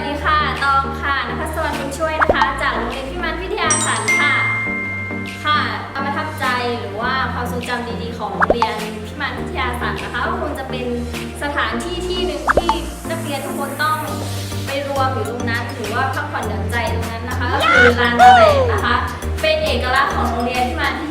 สดีค่ะ ตองค่ะนภัสวรรณบุญช่วยนะคะ จากโรงเรียนพิมานวิทยาศาสตร์ค่ะ ค่ะความประทับใจหรือว่าความทรงจำดีๆ ของโรงเรียนพิมานวิทยาศาสตร์นะคะก็คงจะเป็นสถานที่ที่หนึ่งที่นักเรียนทุกคนต้องไปรวมอยู่ตรงนั้นหรือว่าพักผ่อนหย่อนใจตรงนั้นนะคะก็คือลานแสดงนะคะ เป็นเอกลักษณ์ของโรงเรียนพิมานวิท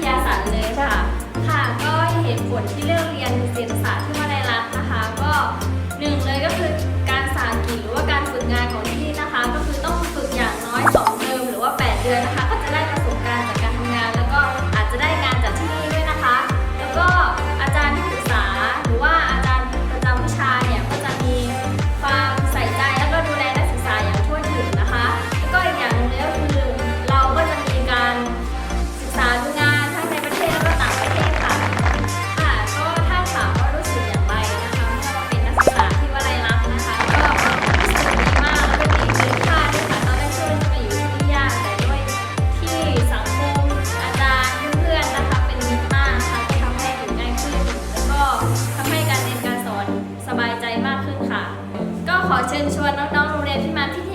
ขอเชิญชวนน้องๆโรงเรียนพิมานพิ